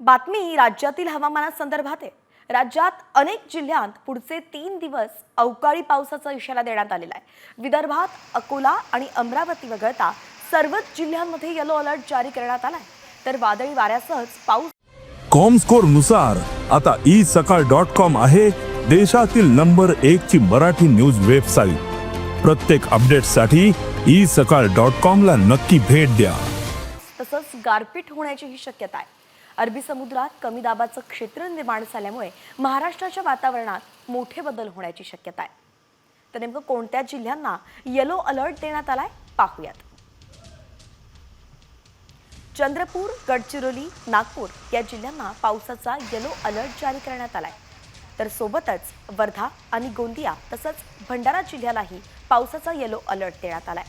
बातमी राज्यातील हवामानासंदर्भात आहे. राज्यात अनेक जिल्ह्यात पुढचे तीन दिवस अवकाळी पावसाचा इशारा देण्यात आलेला आहे. विदर्भात अकोला आणि अमरावती वगळता सर्वच जिल्ह्यांमध्ये येलो अलर्ट जारी करण्यात आलाय तर वादळी वाऱ्यासहच पाऊस कॉमस्कोरनुसार आता ई सकाळ डॉट कॉम आहे देशातील नंबर एक ची मराठी न्यूज वेबसाईट. प्रत्येक अपडेटसाठी ई सकाळ डॉट कॉम ला नक्की भेट द्या. तसंच गारपीट होण्याचीही शक्यता आहे. अरबी समुद्रात कमी दाबाचं क्षेत्र निर्माण झाल्यामुळे महाराष्ट्राच्या वातावरणात मोठे बदल होण्याची शक्यता आहे. तर नेमकं कोणत्या जिल्ह्यांना येलो अलर्ट देण्यात आलाय? पाहूयात. चंद्रपूर गडचिरोली नागपूर या जिल्ह्यांना पावसाचा येलो अलर्ट जारी करण्यात आलाय. तर सोबतच वर्धा आणि गोंदिया तसंच भंडारा जिल्ह्यालाही पावसाचा येलो अलर्ट देण्यात आलाय.